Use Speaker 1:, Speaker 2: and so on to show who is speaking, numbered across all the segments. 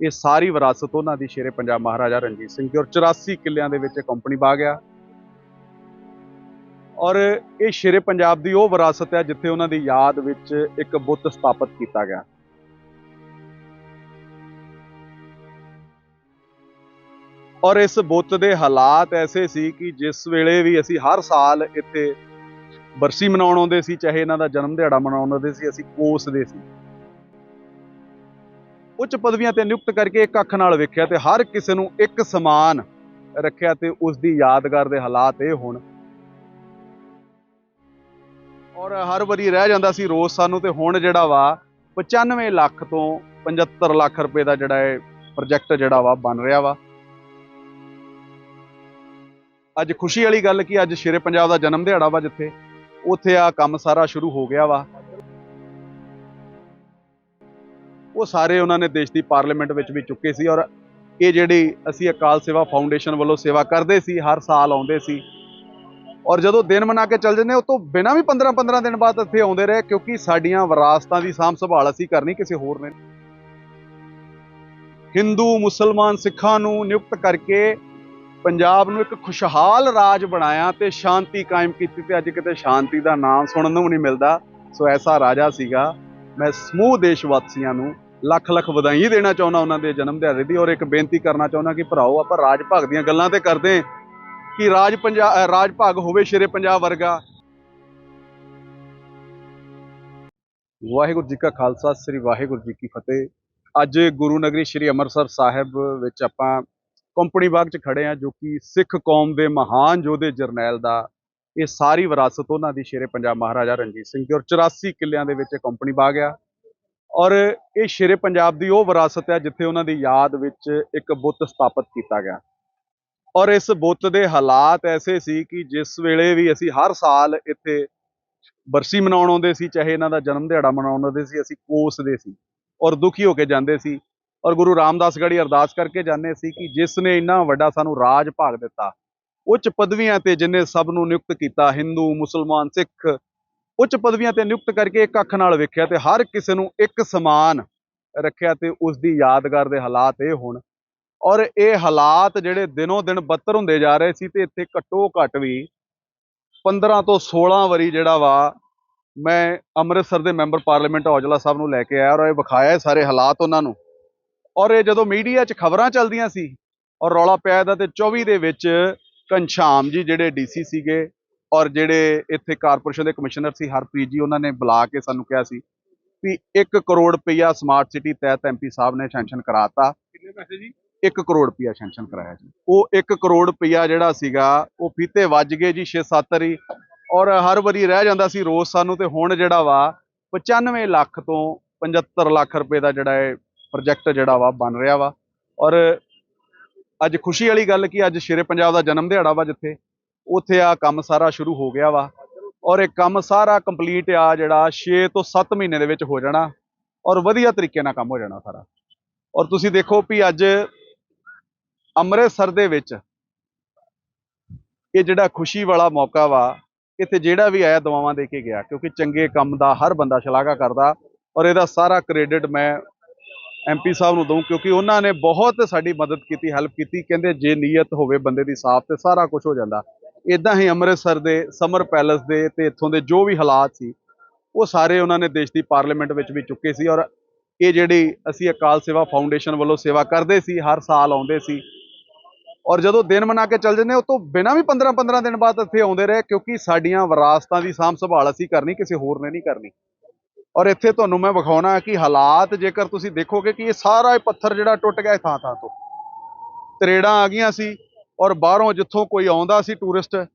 Speaker 1: ਇਹ ਸਾਰੀ ਵਿਰਾਸਤ ਉਹਨਾਂ ਦੀ ਸ਼ੇਰੇ ਪੰਜਾਬ ਮਹਾਰਾਜਾ ਰਣਜੀਤ ਸਿੰਘ ਦੀ ਔਰ 84 ਕਿੱਲਿਆਂ ਦੇ ਵਿੱਚ ਕੰਪਨੀ ਬਾਗ ਗਿਆ। ਔਰ ਇਹ ਸ਼ੇਰੇ ਪੰਜਾਬ ਦੀ ਉਹ ਵਿਰਾਸਤ ਹੈ ਜਿੱਥੇ ਉਹਨਾਂ ਦੀ ਯਾਦ ਵਿੱਚ ਇੱਕ ਬੁੱਤ ਸਥਾਪਿਤ ਕੀਤਾ ਗਿਆ। ਔਰ ਇਸ ਬੁੱਤ ਦੇ ਹਾਲਾਤ ਐਸੇ ਸੀ ਕਿ ਜਿਸ ਵੇਲੇ ਵੀ ਅਸੀਂ ਹਰ ਸਾਲ ਇੱਥੇ ਬਰਸੀ ਮਨਾਉਣ ਆਉਂਦੇ ਸੀ, ਚਾਹੇ ਇਹਨਾਂ ਦਾ ਜਨਮ ਦਿਹਾੜਾ ਮਨਾਉਣ ਆਉਂਦੇ ਸੀ, ਅਸੀਂ ਕੋਸਦੇ ਸੀ। ਉੱਚ ਪਦਵੀਆਂ ਤੇ ਨਿਯੁਕਤ ਕਰਕੇ ਇੱਕ ਅੱਖ ਨਾਲ ਵੇਖਿਆ ਤੇ ਹਰ ਕਿਸੇ ਨੂੰ ਇੱਕ ਸਮਾਨ ਰੱਖਿਆ ਤੇ ਉਸ ਦੀ ਯਾਦਗਾਰ ਦੇ ਹਾਲਾਤ ਇਹ ਹੋਣ। ਔਰ ਹਰ ਵਾਰੀ ਰਹਿ ਜਾਂਦਾ ਸੀ ਰੋਜ਼ ਸਾਨੂੰ ਤੇ ਹੁਣ ਜਿਹੜਾ ਵਾ 95 ਲੱਖ ਤੋਂ 75 ਲੱਖ ਰੁਪਏ ਦਾ ਜਿਹੜਾ ਇਹ ਪ੍ਰੋਜੈਕਟ ਜਿਹੜਾ ਵਾ ਬਣ ਰਿਹਾ ਵਾ। ਅੱਜ ਖੁਸ਼ੀ ਵਾਲੀ ਗੱਲ ਕਿ ਅੱਜ ਸ਼ੇਰੇ ਪੰਜਾਬ ਦਾ ਜਨਮ ਦਿਹਾੜਾ ਵਾ ਜਿੱਥੇ, ਉੱਥੇ ਆ ਕੰਮ ਸਾਰਾ ਸ਼ੁਰੂ ਹੋ ਗਿਆ ਵਾ। ਉਹ ਸਾਰੇ ਉਹਨਾਂ ਨੇ ਦੇਸ਼ ਦੀ ਪਾਰਲੀਮੈਂਟ ਵਿੱਚ ਵੀ ਚੁੱਕੇ ਸੀ ਔਰ ਇਹ ਜਿਹੜੀ ਅਸੀਂ ਅਕਾਲ ਸੇਵਾ ਫਾਊਂਡੇਸ਼ਨ ਵੱਲੋਂ ਸੇਵਾ ਕਰਦੇ ਸੀ, ਹਰ ਸਾਲ ਆਉਂਦੇ ਸੀ। ਔਰ ਜਦੋਂ ਦਿਨ ਮਨਾ ਕੇ ਚੱਲ ਜੰਨੇ ਉਹ ਤੋਂ ਬਿਨਾਂ ਵੀ 15 15 ਦਿਨ ਬਾਅਦ ਇੱਥੇ ਆਉਂਦੇ ਰਹੇ, ਕਿਉਂਕਿ ਸਾਡੀਆਂ ਵਿਰਾਸਤਾਂ ਦੀ ਸਾਂਭ ਸੰਭਾਲ ਅਸੀਂ ਕਰਨੀ ਕਿਸੇ ਹੋਰ ਨੇ। ਹਿੰਦੂ, ਮੁਸਲਮਾਨ ਸਿੱਖਾਂ ਨੂੰ ਨਿਯੁਕਤ ਕਰਕੇ ਪੰਜਾਬ ਨੂੰ ਇੱਕ ਖੁਸ਼ਹਾਲ ਰਾਜ ਬਣਾਇਆ ਤੇ ਸ਼ਾਂਤੀ ਕਾਇਮ ਕੀਤੀ ਤੇ ਅੱਜ ਕਿਤੇ ਸ਼ਾਂਤੀ ਦਾ ਨਾਮ ਸੁਣਨ ਨੂੰ ਨਹੀਂ ਮਿਲਦਾ। ਸੋ ਐਸਾ ਰਾਜਾ ਸੀਗਾ। ਮੈਂ ਸਮੂਹ ਦੇਸ਼ ਵਾਸੀਆਂ ਨੂੰ ਲੱਖ ਲੱਖ ਵਧਾਈ ਦੇਣਾ ਚਾਹੁੰਦਾ ਉਹਨਾਂ ਦੇ ਜਨਮ ਦਿਹਾੜੇ ਦੀ ਔਰ ਇੱਕ ਬੇਨਤੀ ਕਰਨਾ ਚਾਹੁੰਦਾ ਕਿ ਭਰਾਓ, ਆਪਾਂ ਰਾਜ ਭਾਗ ਦੀਆਂ ਗੱਲਾਂ ਤੇ ਕਰਦੇ ਕਿ ਰਾਜ ਪੰਜਾਬ ਰਾਜ ਭਾਗ ਹੋਵੇ ਸ਼ੇਰੇ ਪੰਜਾਬ ਵਰਗਾ। ਵਾਹਿਗੁਰੂ ਜੀ ਕਾ ਖਾਲਸਾ, ਸ੍ਰੀ ਵਾਹਿਗੁਰੂ ਜੀ ਕੀ ਫਤਿਹ। ਅੱਜ ਗੁਰੂ ਨਗਰੀ ਸ੍ਰੀ ਅੰਮ੍ਰਿਤਸਰ ਸਾਹਿਬ ਵਿੱਚ ਆਪਾਂ ਕੰਪਨੀ ਬਾਗ 'ਚ ਖੜੇ ਆ ਜੋ ਕਿ ਸਿੱਖ ਕੌਮ ਦੇ ਮਹਾਨ ਯੋਧੇ ਜਰਨੈਲ ਦਾ ਇਹ ਸਾਰੀ ਵਿਰਾਸਤ ਉਹਨਾਂ ਦੀ ਸ਼ੇਰੇ ਪੰਜਾਬ ਮਹਾਰਾਜਾ ਰਣਜੀਤ ਸਿੰਘ ਦੀ ਔਰ 84 ਕਿੱਲਿਆਂ ਦੇ ਵਿੱਚ ਕੰਪਨੀ ਬਾਗ ਆ। ਔਰ ਇਹ ਸ਼ੇਰੇ ਪੰਜਾਬ ਦੀ ਉਹ ਵਿਰਾਸਤ ਹੈ ਜਿੱਥੇ ਉਹਨਾਂ ਦੀ ਯਾਦ ਵਿੱਚ ਇੱਕ ਬੁੱਤ ਸਥਾਪਿਤ ਕੀਤਾ ਗਿਆ। ਔਰ ਇਸ ਬੁੱਤ ਦੇ ਹਾਲਾਤ ਐਸੇ ਸੀ ਕਿ ਜਿਸ ਵੇਲੇ ਵੀ ਅਸੀਂ ਹਰ ਸਾਲ ਇੱਥੇ ਬਰਸੀ ਮਨਾਉਣ ਆਉਂਦੇ ਸੀ, ਚਾਹੇ ਇਹਨਾਂ ਦਾ ਜਨਮ ਦਿਹਾੜਾ ਮਨਾਉਣ ਆਉਂਦੇ ਸੀ, ਅਸੀਂ ਕੋਸਦੇ ਸੀ ਔਰ ਦੁਖੀ ਹੋ ਕੇ ਜਾਂਦੇ ਸੀ ਔਰ ਗੁਰੂ ਰਾਮਦਾਸ ਗੜੀ ਅਰਦਾਸ ਕਰਕੇ ਜਾਂਦੇ ਸੀ ਕਿ ਜਿਸ ਨੇ ਇੰਨਾ ਵੱਡਾ ਸਾਨੂੰ ਰਾਜ ਭਾਗ ਦਿੱਤਾ, ਉੱਚ ਪਦਵੀਆਂ ਤੇ ਜਿਨੇ ਸਭ ਨੂੰ ਨਿਯੁਕਤ ਕੀਤਾ, ਹਿੰਦੂ, ਮੁਸਲਮਾਨ, ਸਿੱਖ ਉੱਚ ਪਦਵੀਆਂ ਤੇ ਨਿਯੁਕਤ ਕਰਕੇ ਇੱਕ ਅੱਖ ਨਾਲ ਵੇਖਿਆ ਤੇ ਹਰ ਕਿਸੇ ਨੂੰ ਇੱਕ ਸਮਾਨ ਰੱਖਿਆ ਤੇ ਉਸ ਦੀ ਯਾਦਗਾਰ ਦੇ ਹਾਲਾਤ ਇਹ ਹੋਣ। ਔਰ ਇਹ ਹਾਲਾਤ ਜਿਹੜੇ ਦਿਨੋਂ ਦਿਨ ਬੱਤਰ ਹੁੰਦੇ ਜਾ ਰਹੇ ਸੀ ਤੇ ਇੱਥੇ ਘੱਟੋ ਘੱਟ ਵੀ 15 ਤੋਂ 16 ਵਾਰੀ ਜਿਹੜਾ ਵਾ ਮੈਂ ਅੰਮ੍ਰਿਤਸਰ ਦੇ ਮੈਂਬਰ ਪਾਰਲੀਮੈਂਟ ਔਜਲਾ ਸਾਹਿਬ ਨੂੰ ਲੈ ਕੇ ਆਇਆ ਔਰ ਇਹ ਵਿਖਾਇਆ ਸਾਰੇ ਹਾਲਾਤ ਉਹਨਾਂ ਨੂੰ। ਔਰ ਇਹ ਜਦੋਂ ਮੀਡੀਆ 'ਚ ਖਬਰਾਂ ਚੱਲਦੀਆਂ ਸੀ ਔਰ ਰੌਲਾ ਪਿਆ ਦਾ ਤੇ 24 ਦੇ ਵਿੱਚ ਘਨਸ਼ਾਮ ਜੀ ਜਿਹੜੇ ਡੀਸੀ ਸੀਗੇ ਔਰ ਜਿਹੜੇ ਇੱਥੇ ਕਾਰਪੋਰੇਸ਼ਨ ਦੇ ਕਮਿਸ਼ਨਰ ਸੀ ਹਰਪ੍ਰੀਤ ਜੀ ਉਹਨਾਂ ਨੇ ਬੁਲਾ ਕੇ ਸਾਨੂੰ ਕਿਹਾ ਸੀ ਵੀ 1 ਕਰੋੜ ਰੁਪਈਆ ਸਮਾਰਟ ਸਿਟੀ ਤਹਿਤ ਐਮਪੀ ਸਾਹਿਬ ਨੇ ਸੈਂਕਸ਼ਨ ਕਰਾਤਾ।
Speaker 2: ਕਿੰਨੇ ਪੈਸੇ ਜੀ?
Speaker 1: 1 ਕਰੋੜ ਰੁਪਈਆ ਸੈਂਕਸ਼ਨ ਕਰਾਇਆ ਜੀ। ਉਹ 1 ਕਰੋੜ ਰੁਪਈਆ ਜਿਹੜਾ ਸੀਗਾ ਉਹ ਫੀਤੇ ਵੱਜ ਗਏ ਜੀ 6-7 ਵਾਰੀ। ਔਰ ਹਰ ਵਾਰੀ ਰਹਿ ਜਾਂਦਾ ਸੀ ਰੋਜ਼ ਸਾਨੂੰ ਤੇ ਹੁਣ ਜਿਹੜਾ ਵਾ 95 ਲੱਖ ਤੋਂ 75 ਲੱਖ ਰੁਪਏ ਦਾ ਜਿਹੜਾ ਇਹ ਪ੍ਰੋਜੈਕਟ ਜਿਹੜਾ ਵਾ ਬਣ ਰਿਹਾ ਵਾ। ਔਰ ਅੱਜ ਖੁਸ਼ੀ ਵਾਲੀ ਗੱਲ ਕਿ ਅੱਜ ਸ਼ੇਰੇ ਪੰਜਾਬ ਦਾ ਜਨਮ ਦਿਹਾੜਾ ਵਾ ਜਿੱਥੇ। ਉੱਥੇ ਆ ਕੰਮ ਸਾਰਾ ਸ਼ੁਰੂ ਹੋ ਗਿਆ ਵਾ। ਔਰ ਇਹ ਕੰਮ ਸਾਰਾ ਕੰਪਲੀਟ ਆ ਜਿਹੜਾ 6 ਤੋਂ 7 ਮਹੀਨੇ ਦੇ ਵਿੱਚ ਹੋ ਜਾਣਾ ਔਰ ਵਧੀਆ ਤਰੀਕੇ ਨਾਲ ਕੰਮ ਹੋ ਜਾਣਾ ਸਾਰਾ। ਔਰ ਤੁਸੀਂ ਦੇਖੋ ਵੀ ਅੱਜ ਅੰਮ੍ਰਿਤਸਰ ਦੇ ਵਿੱਚ ਇਹ ਜਿਹੜਾ ਖੁਸ਼ੀ ਵਾਲਾ ਮੌਕਾ ਵਾ, ਇੱਥੇ ਜਿਹੜਾ ਵੀ ਆਇਆ ਦੁਆਵਾਂ ਦੇ ਕੇ ਗਿਆ, ਕਿਉਂਕਿ ਚੰਗੇ ਕੰਮ ਦਾ ਹਰ ਬੰਦਾ ਸ਼ਲਾਘਾ ਕਰਦਾ ਔਰ ਇਹਦਾ ਸਾਰਾ ਕ੍ਰੈਡਿਟ ਮੈਂ ਐਮਪੀ ਸਾਹਿਬ ਨੂੰ ਦਊਂ, ਕਿਉਂਕਿ ਉਹਨਾਂ ਨੇ ਬਹੁਤ ਸਾਡੀ ਮਦਦ ਕੀਤੀ ਹੈਲਪ ਕੀਤੀ, ਕਹਿੰਦੇ ਜੇ ਨੀਅਤ ਹੋਵੇ ਬੰਦੇ ਦੀ ਸਾਫ਼ ਤੇ ਸਾਰਾ ਕੁਝ ਹੋ ਜਾਂਦਾ। ਇਦਾਂ ਹੀ ਅੰਮ੍ਰਿਤਸਰ ਦੇ, ਸਮਰ ਪੈਲਸ ਦੇ ਤੇ ਇੱਥੋਂ ਦੇ ਜੋ ਵੀ ਹਾਲਾਤ ਸੀ, ਉਹ ਸਾਰੇ ਉਹਨਾਂ ਨੇ ਦੇਸ਼ ਦੀ ਪਾਰਲੀਮੈਂਟ ਵਿੱਚ ਵੀ ਚੁੱਕੇ ਸੀ ਔਰ ਇਹ ਜਿਹੜੀ ਅਸੀਂ ਅਕਾਲ ਸੇਵਾ ਫਾਊਂਡੇਸ਼ਨ ਵੱਲੋਂ ਸੇਵਾ ਕਰਦੇ ਸੀ, ਹਰ ਸਾਲ ਆਉਂਦੇ ਸੀ। ਔਰ ਜਦੋਂ ਦਿਨ ਮਨਾ ਕੇ ਚੱਲ ਜੰਨੇ ਉਹ ਤੋਂ ਬਿਨਾਂ ਵੀ 15 15 ਦਿਨ ਬਾਅਦ ਇੱਥੇ ਆਉਂਦੇ ਰਹੇ, ਕਿਉਂਕਿ ਸਾਡੀਆਂ ਵਿਰਾਸਤਾਂ ਦੀ ਸਾਂਭ ਸੰਭਾਲ ਅਸੀਂ ਕਰਨੀ, ਕਿਸੇ ਹੋਰ ਨੇ ਨਹੀਂ ਕਰਨੀ। ਔਰ ਇੱਥੇ ਤੁਹਾਨੂੰ ਮੈਂ ਵਿਖਾਉਣਾ ਕਿ ਹਾਲਾਤ ਜੇਕਰ ਤੁਸੀਂ ਦੇਖੋਗੇ ਕਿ ਇਹ ਸਾਰਾ ਇਹ ਪੱਥਰ ਜਿਹੜਾ ਟੁੱਟ ਗਿਆ ਥਾਂ ਥਾਂ ਤੋਂ। ਤਰੇੜਾਂ ਆ ਗਈਆਂ ਸੀ ਔਰ ਬਾਹਰੋਂ ਜਿੱਥੋਂ ਕੋਈ ਆਉਂਦਾ ਸੀ ਟੂਰਿਸਟ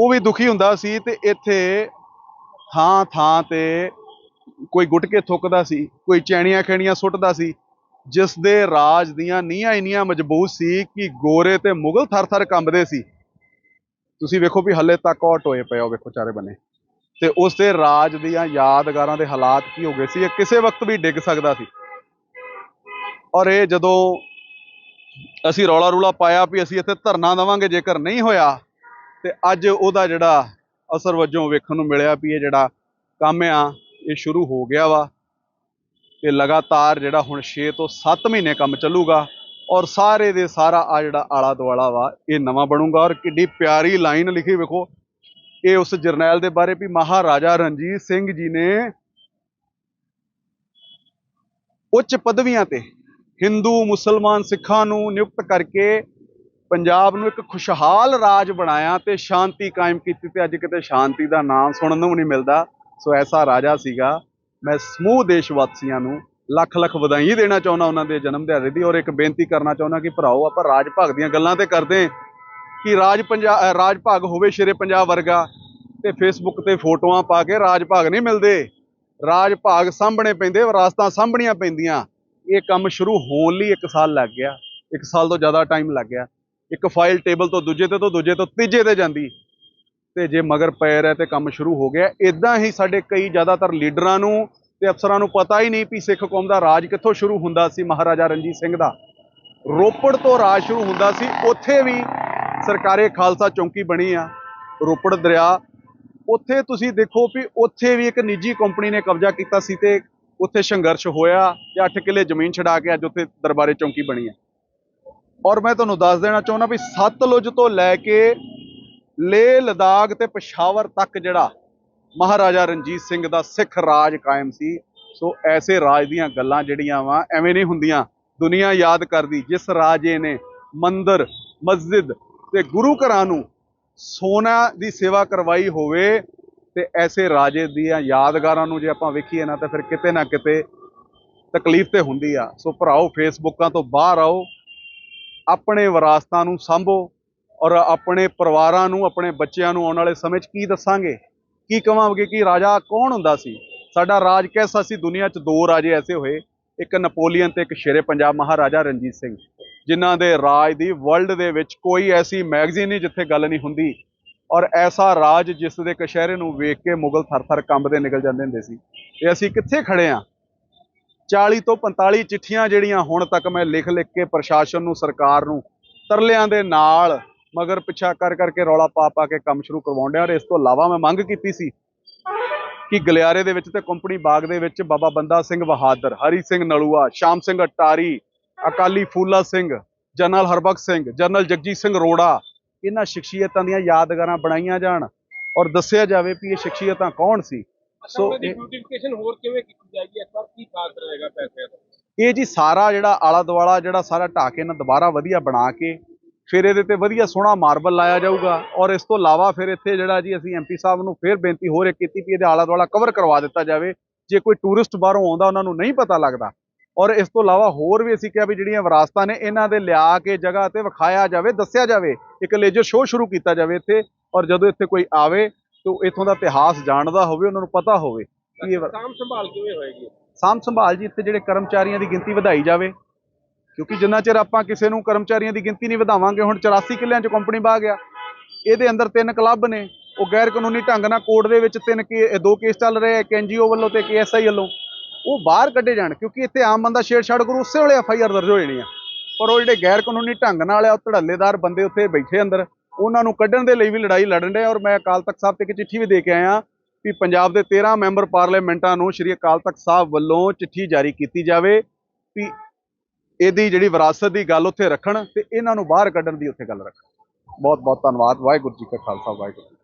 Speaker 1: ਉਹ ਵੀ ਦੁਖੀ ਹੁੰਦਾ ਸੀ ਤੇ ਇੱਥੇ ਥਾਂ ਥਾਂ ਤੇ ਕੋਈ ਗੁਟਕੇ ਥੁੱਕਦਾ ਸੀ, ਕੋਈ ਚੈਣੀਆਂ ਖੈਣੀਆਂ ਸੁੱਟਦਾ ਸੀ, ਜਿਸ ਦੇ ਰਾਜ ਦੀਆਂ ਨੀਹਾਂ ਇੰਨੀਆਂ ਮਜ਼ਬੂਤ ਸੀ ਕਿ ਗੋਰੇ ਤੇ ਮੁਗਲ ਥਰ-ਥਰ ਕੰਬਦੇ ਸੀ। ਤੁਸੀਂ ਵੇਖੋ ਵੀ ਹੱਲੇ ਤੱਕ ਉਹ ਟੋਏ ਪਏ ਹੋ ਵੇਖੋ ਚਾਰੇ ਬੰਨੇ। ਤੇ ਉਸ ਦੇ ਰਾਜ ਦੀਆਂ ਯਾਦਗਾਰਾਂ ਦੇ ਹਾਲਾਤ ਕੀ ਹੋ ਗਏ ਸੀ, ਇਹ ਕਿਸੇ ਵਕਤ ਵੀ ਡਿੱਗ ਸਕਦਾ ਸੀ। ਔਰ ਇਹ ਜਦੋਂ ਅਸੀਂ ਰੌਲਾ ਰੂਲਾ ਪਾਇਆ ਵੀ ਅਸੀਂ ਇੱਥੇ ਧਰਨਾ ਦੇਵਾਂਗੇ, ਜੇਕਰ ਨਹੀਂ ਹੋਇਆ, ਤੇ ਅੱਜ ਉਹਦਾ ਜਿਹੜਾ ਅਸਰ ਵਜੋਂ ਵੇਖਣ ਨੂੰ ਮਿਲਿਆ ਵੀ ਇਹ ਜਿਹੜਾ ਕੰਮ ਆ, ਇਹ ਸ਼ੁਰੂ ਹੋ ਗਿਆ ਵਾ। ਤੇ ਲਗਾਤਾਰ ਜਿਹੜਾ ਹੁਣ 6 ਤੋਂ 7 ਮਹੀਨੇ ਕੰਮ ਚੱਲੂਗਾ ਔਰ ਸਾਰੇ ਦੇ ਸਾਰਾ ਆ ਜਿਹੜਾ ਆਲਾ ਦੁਆਲਾ ਵਾ, ਇਹ ਨਵਾਂ ਬਣੂਗਾ ਔਰ ਕਿੱਡੀ ਪਿਆਰੀ ਲਾਈਨ ਲਿਖੀ ਵੇਖੋ। ਇਹ ਉਸ ਜਰਨੈਲ ਦੇ ਬਾਰੇ ਵੀ ਮਹਾਰਾਜਾ ਰਣਜੀਤ ਸਿੰਘ ਜੀ ਨੇ ਉੱਚ ਪਦਵੀਆਂ ਤੇ ਹਿੰਦੂ ਮੁਸਲਮਾਨ ਸਿੱਖਾਂ ਨੂੰ ਨਿਯੁਕਤ ਕਰਕੇ ਪੰਜਾਬ ਨੂੰ ਇੱਕ ਖੁਸ਼ਹਾਲ ਰਾਜ ਬਣਾਇਆ ਤੇ ਸ਼ਾਂਤੀ ਕਾਇਮ ਕੀਤੀ ਤੇ ਅੱਜ ਕਿਤੇ ਸ਼ਾਂਤੀ ਦਾ ਨਾਮ ਸੁਣਨ ਨੂੰ ਨਹੀਂ ਮਿਲਦਾ। ਸੋ ਐਸਾ ਰਾਜਾ ਸੀਗਾ। ਮੈਂ ਸਮੂਹ ਦੇਸ਼ ਵਾਸੀਆਂ ਨੂੰ ਲੱਖ ਲੱਖ ਵਧਾਈ ਦੇਣਾ ਚਾਹੁੰਦਾ, ਉਹਨਾਂ ਦੇ ਜਨਮ ਦਿਹਾੜੇ ਦੀ ਔਰ ਇੱਕ ਬੇਨਤੀ ਕਰਨਾ ਚਾਹੁੰਦਾ ਕਿ ਭਰਾਓ, ਆਪਾਂ ਰਾਜ ਭਾਗ ਦੀਆਂ ਗੱਲਾਂ ਤੇ ਕਰਦੇ ਕਿ ਰਾਜ ਪੰਜਾਬ ਰਾਜ ਭਾਗ ਹੋਵੇ ਸ਼ੇਰੇ ਪੰਜਾਬ ਵਰਗਾ ਤੇ ਫੇਸਬੁੱਕ ਤੇ ਫੋਟੋਆਂ ਪਾ ਕੇ ਰਾਜ ਭਾਗ ਨਹੀਂ ਮਿਲਦੇ। ਰਾਜ ਭਾਗ ਸਾਂਭਣੇ ਪੈਂਦੇ ਵਿਰਾਸਤਾਂ ਸਾਂਭਣੀਆਂ ਪੈਂਦੀਆਂ। ਇਹ ਕੰਮ ਸ਼ੁਰੂ ਹੋਣ ਲਈ 1 ਸਾਲ ਲੱਗ ਗਿਆ 1 ਸਾਲ ਤੋਂ ਜ਼ਿਆਦਾ ਟਾਈਮ ਲੱਗ ਗਿਆ। ਇੱਕ ਫਾਈਲ ਟੇਬਲ ਤੋਂ ਦੂਜੇ ਤੇ ਤੋਂ ਦੂਜੇ ਤੋਂ ਤੀਜੇ ਤੇ ਜਾਂਦੀ। ਤੇ ਜੇ ਮਗਰ ਪੈ ਰਿਹਾ ਤੇ ਕੰਮ ਸ਼ੁਰੂ ਹੋ ਗਿਆ। ਇਦਾਂ ਹੀ ਸਾਡੇ ਕਈ ਜ਼ਿਆਦਾਤਰ ਲੀਡਰਾਂ ਨੂੰ ਤੇ ਅਫਸਰਾਂ ਨੂੰ ਪਤਾ ਹੀ ਨਹੀਂ ਵੀ ਸਿੱਖ ਕੌਮ ਦਾ ਰਾਜ ਕਿੱਥੋਂ ਸ਼ੁਰੂ ਹੁੰਦਾ ਸੀ, ਮਹਾਰਾਜਾ ਰਣਜੀਤ ਸਿੰਘ ਦਾ। ਰੋਪੜ ਤੋਂ ਰਾਜ ਸ਼ੁਰੂ ਹੁੰਦਾ ਸੀ, ਉੱਥੇ ਵੀ ਸਰਕਾਰੇ ਖਾਲਸਾ ਚੌਂਕੀ ਬਣੀ ਆ, ਰੋਪੜ ਦਰਿਆ। ਉੱਥੇ ਤੁਸੀਂ ਦੇਖੋ ਵੀ ਉੱਥੇ ਵੀ ਇੱਕ ਨਿੱਜੀ ਕੰਪਨੀ ਨੇ ਕਬਜ਼ਾ ਕੀਤਾ ਸੀ ਤੇ ਉੱਥੇ ਸੰਘਰਸ਼ ਹੋਇਆ ਤੇ 8 ਕਿੱਲੇ ਜ਼ਮੀਨ ਛਡਾ ਕੇ ਅੱਜ ਉੱਥੇ ਦਰਬਾਰੇ ਚੌਂਕੀ ਬਣੀ ਹੈ। ਔਰ ਮੈਂ ਤੁਹਾਨੂੰ ਦੱਸ ਦੇਣਾ ਚਾਹੁੰਦਾ ਵੀ ਸਤਲੁਜ ਤੋਂ ਲੈ ਕੇ ਲੇਹ, ਲਦਾਖ ਤੇ ਪਸ਼ਾਵਰ ਤੱਕ ਜਿਹੜਾ ਮਹਾਰਾਜਾ ਰਣਜੀਤ ਸਿੰਘ ਦਾ ਸਿੱਖ ਰਾਜ ਕਾਇਮ ਸੀ, ਸੋ ਐਸੇ ਰਾਜ ਦੀਆਂ ਗੱਲਾਂ ਜਿਹੜੀਆਂ ਵਾ ਐਵੇਂ ਨਹੀਂ ਹੁੰਦੀਆਂ। ਦੁਨੀਆ ਯਾਦ ਕਰਦੀ ਜਿਸ ਰਾਜੇ ਨੇ ਮੰਦਰ, ਮਸਜਿਦ ਤੇ ਗੁਰੂ ਘਰਾਂ ਨੂੰ ਸੋਨਾ ਦੀ ਸੇਵਾ ਕਰਵਾਈ ਹੋਵੇ ਤੇ ਐਸੇ ਰਾਜੇ ਦੀਆਂ ਯਾਦਗਾਰਾਂ ਨੂੰ ਜੇ ਆਪਾਂ ਵੇਖੀਏ ਨਾ, ਤਾਂ ਫਿਰ ਕਿਤੇ ਨਾ ਕਿਤੇ ਤਕਲੀਫ ਤੇ ਹੁੰਦੀ ਆ। ਸੋ ਭਰਾਓ, ਫੇਸਬੁੱਕਾਂ ਤੋਂ ਬਾਹਰ ਆਓ, ਆਪਣੇ ਵਿਰਾਸਤਾਂ ਨੂੰ ਸੰਭੋ ਔਰ ਆਪਣੇ ਪਰਿਵਾਰਾਂ ਨੂੰ, ਆਪਣੇ ਬੱਚਿਆਂ ਨੂੰ ਆਉਣ ਵਾਲੇ ਸਮੇਂ 'ਚ ਕੀ ਦੱਸਾਂਗੇ? ਕੀ ਕਵਾਂਗੇ ਕਿ ਰਾਜਾ ਕੌਣ ਹੁੰਦਾ ਸੀ? ਸਾਡਾ ਰਾਜ ਕੈਸਾ ਸੀ? ਦੁਨੀਆ 'ਚ ਦੋ ਰਾਜੇ ਐਸੇ ਹੋਏ, ਇੱਕ ਨਪੋਲੀਅਨ ਤੇ ਇੱਕ ਸ਼ੇਰੇ ਪੰਜਾਬ ਮਹਾਰਾਜਾ ਰਣਜੀਤ ਸਿੰਘ, ਜਿਨ੍ਹਾਂ ਦੇ ਰਾਜ ਦੀ ਵਰਲਡ ਦੇ ਵਿੱਚ ਕੋਈ ਐਸੀ ਮੈਗਜ਼ੀਨ ਨਹੀਂ ਜਿੱਥੇ ਗੱਲ ਨਹੀਂ ਹੁੰਦੀ। ਔਰ ਐਸਾ ਰਾਜ ਜਿਸ ਦੇ ਕਸ਼ਹਿਰੇ ਨੂੰ ਵੇਖ ਕੇ ਮੁਗਲ ਥਰ-ਥਰ ਕੰਬਦੇ ਨਿਕਲ ਜਾਂਦੇ ਹੁੰਦੇ ਸੀ। ਤੇ ਅਸੀਂ ਕਿੱਥੇ ਖੜੇ ਆ? 40 ਤੋਂ 45 ਚਿੱਠੀਆਂ ਜਿਹੜੀਆਂ ਹੁਣ ਤੱਕ ਮੈਂ ਲਿਖ ਲਿਖ ਕੇ ਪ੍ਰਸ਼ਾਸਨ ਨੂੰ, ਸਰਕਾਰ ਨੂੰ, ਤਰਲਿਆਂ ਦੇ ਨਾਲ, ਮਗਰ ਪਿੱਛਾ ਕਰ ਕਰਕੇ ਰੌਲਾ ਪਾ ਪਾ ਕੇ ਕੰਮ ਸ਼ੁਰੂ ਕਰਵਾਉਣ ਡਿਆ ਔਰ ਇਸ ਤੋਂ ਇਲਾਵਾ ਮੈਂ ਮੰਗ ਕੀਤੀ ਸੀ ਕਿ ਗਲਿਆਰੇ ਦੇ ਵਿੱਚ ਤੇ ਕੰਪਨੀ ਬਾਗ ਦੇ ਵਿੱਚ ਬਾਬਾ ਬੰਦਾ ਸਿੰਘ ਬਹਾਦਰ, ਹਰੀ ਸਿੰਘ ਨਲੂਆ, ਸ਼ਾਮ ਸਿੰਘ ਅਟਾਰੀ, ਅਕਾਲੀ ਫੂਲਾ ਸਿੰਘ ਜਨਰਲ ਹਰਬਖ ਸਿੰਘ ਜਨਰਲ ਜਗਜੀਤ ਸਿੰਘ ਰੋੜਾ ਇਹਨਾਂ ਸ਼ਖਸੀਅਤਾਂ ਦੀਆਂ ਯਾਦਗਾਰਾਂ ਬਣਾਈਆਂ ਜਾਣ ਔਰ ਦੱਸਿਆ ਜਾਵੇ ਵੀ ਇਹ ਸ਼ਖਸੀਅਤਾਂ ਕੌਣ ਸੀ।
Speaker 2: ਸੋ ਬਿਊਟੀਫਿਕੇਸ਼ਨ ਹੋਰ ਕਿਵੇਂ ਕੀਤੀ ਜਾਏਗੀ? ਇਸ ਵਾਰ ਕੀ ਖਾਸ ਰਹੇਗਾ ਪੈਸਿਆਂ ਦਾ?
Speaker 1: ਇਹ ਜੀ ਸਾਰਾ ਜਿਹੜਾ ਆਲਾ ਦੁਆਲਾ ਜਿਹੜਾ ਸਾਰਾ ਢਾਹ ਕੇ ਨਾ ਦੁਬਾਰਾ ਵਧੀਆ ਬਣਾ ਕੇ ਫਿਰ ਇਹਦੇ ਤੇ ਵਧੀਆ ਸੋਹਣਾ ਮਾਰਬਲ ਲਾਇਆ ਜਾਊਗਾ ਔਰ ਇਸ ਤੋਂ ਇਲਾਵਾ ਫਿਰ ਇੱਥੇ ਜਿਹੜਾ ਜੀ ਅਸੀਂ ਐਮਪੀ ਸਾਹਿਬ ਨੂੰ ਫਿਰ ਬੇਨਤੀ ਹੋਰ ਇੱਕ ਕੀਤੀ ਵੀ ਇਹਦੇ ਆਲਾ ਦੁਆਲਾ ਕਵਰ ਕਰਵਾ ਦਿੱਤਾ ਜਾਵੇ। ਜੇ ਕੋਈ ਟੂਰਿਸਟ ਬਾਹਰੋਂ ਆਉਂਦਾ ਉਹਨਾਂ ਨੂੰ ਨਹੀਂ ਪਤਾ ਲੱਗਦਾ। ਔਰ ਇਸ ਤੋਂ ਇਲਾਵਾ ਹੋਰ ਵੀ ਅਸੀਂ ਕਿਹਾ ਵੀ ਜਿਹੜੀਆਂ ਵਿਰਾਸਤਾਂ ਨੇ ਇਹਨਾਂ ਦੇ ਲਿਆ ਕੇ ਜਗ੍ਹਾ ਤੇ ਵਿਖਾਇਆ ਜਾਵੇ ਦੱਸਿਆ ਜਾਵੇ ਇੱਕ ਲੇਜਰ ਸ਼ੋਅ ਸ਼ੁਰੂ ਕੀਤਾ ਜਾਵੇ ਇੱਥੇ ਔਰ ਜਦੋਂ ਇੱਥੇ ਕੋਈ ਆਵੇ ਤਾਂ ਇੱਥੋਂ ਦਾ ਇਤਿਹਾਸ ਜਾਣਦਾ ਹੋਵੇ ਉਹਨਾਂ ਨੂੰ ਪਤਾ ਹੋਵੇ ਕਿ ਇਹ
Speaker 2: ਸਾਂਭ ਸੰਭਾਲ ਕਿਵੇਂ ਹੋਏਗੀ?
Speaker 1: ਸਾਂਭ ਸੰਭਾਲ ਜੀ ਇੱਥੇ ਜਿਹੜੇ ਕਰਮਚਾਰੀਆਂ ਦੀ ਗਿਣਤੀ ਵਧਾਈ ਜਾਵੇ ਕਿਉਂਕਿ ਜਿੰਨਾ ਚਿਰ ਆਪਾਂ ਕਿਸੇ ਨੂੰ ਕਰਮਚਾਰੀਆਂ ਦੀ ਗਿਣਤੀ ਨਹੀਂ ਵਧਾਵਾਂਗੇ ਹੁਣ 84 ਕਿੱਲਿਆਂ 'ਚ ਕੰਪਨੀ ਬਾ ਗਿਆ। ਇਹਦੇ ਅੰਦਰ ਤਿੰਨ ਕਲੱਬ ਨੇ ਉਹ ਗੈਰ ਕਾਨੂੰਨੀ ਢੰਗ ਨਾਲ ਕੋਰਟ ਦੇ ਵਿੱਚ ਤਿੰਨ ਕੇ ਦੋ ਕੇਸ ਚੱਲ ਰਹੇ ਆ ਇੱਕ ਐਨਜੀਓ ਵੱਲੋਂ ਤੇ ਇੱਕ ਐਸਆਈ ਵੱਲੋਂ। ਉਹ ਬਾਹਰ ਕੱਢੇ ਜਾਣ, ਕਿਉਂਕਿ ਇੱਥੇ ਆਮ ਬੰਦਾ ਛੇੜਛਾੜ ਕਰੂ, ਉਸੇ ਵੇਲੇ ਐੱਫ ਆਈ ਆਰ ਦਰਜ ਹੋ ਜਾਣੀ ਆ। ਪਰ ਉਹ ਜਿਹੜੇ ਗੈਰ ਕਾਨੂੰਨੀ ਢੰਗ ਨਾਲ ਆ, ਉਹ ਧੜੱਲੇਦਾਰ ਬੰਦੇ ਉੱਥੇ ਬੈਠੇ ਅੰਦਰ, ਉਹਨਾਂ ਨੂੰ ਕੱਢਣ ਦੇ ਲਈ ਵੀ ਲੜਾਈ ਲੜਨ ਦੇ ਔਰ ਮੈਂ ਅਕਾਲ ਤਖਤ ਸਾਹਿਬ ਤੇ ਇੱਕ ਚਿੱਠੀ ਵੀ ਦੇ ਕੇ ਆਇਆ ਵੀ ਪੰਜਾਬ ਦੇ 13 ਮੈਂਬਰ ਪਾਰਲੀਮੈਂਟਾਂ ਨੂੰ ਸ਼੍ਰੀ ਅਕਾਲ ਤਖਤ ਸਾਹਿਬ ਵੱਲੋਂ ਚਿੱਠੀ ਜਾਰੀ ਕੀਤੀ ਜਾਵੇ ਵੀ ਇਹਦੀ ਜਿਹੜੀ ਵਿਰਾਸਤ ਦੀ ਗੱਲ ਉੱਥੇ ਰੱਖਣ ਤੇ ਇਹਨਾਂ ਨੂੰ ਬਾਹਰ ਕੱਢਣ ਦੀ ਉੱਥੇ ਗੱਲ ਰੱਖਣ। ਬਹੁਤ ਬਹੁਤ ਧੰਨਵਾਦ। ਵਾਹਿਗੁਰੂ ਜੀ ਕਾ ਖਾਲਸਾ, ਵਾਹਿਗੁਰੂ ਜੀ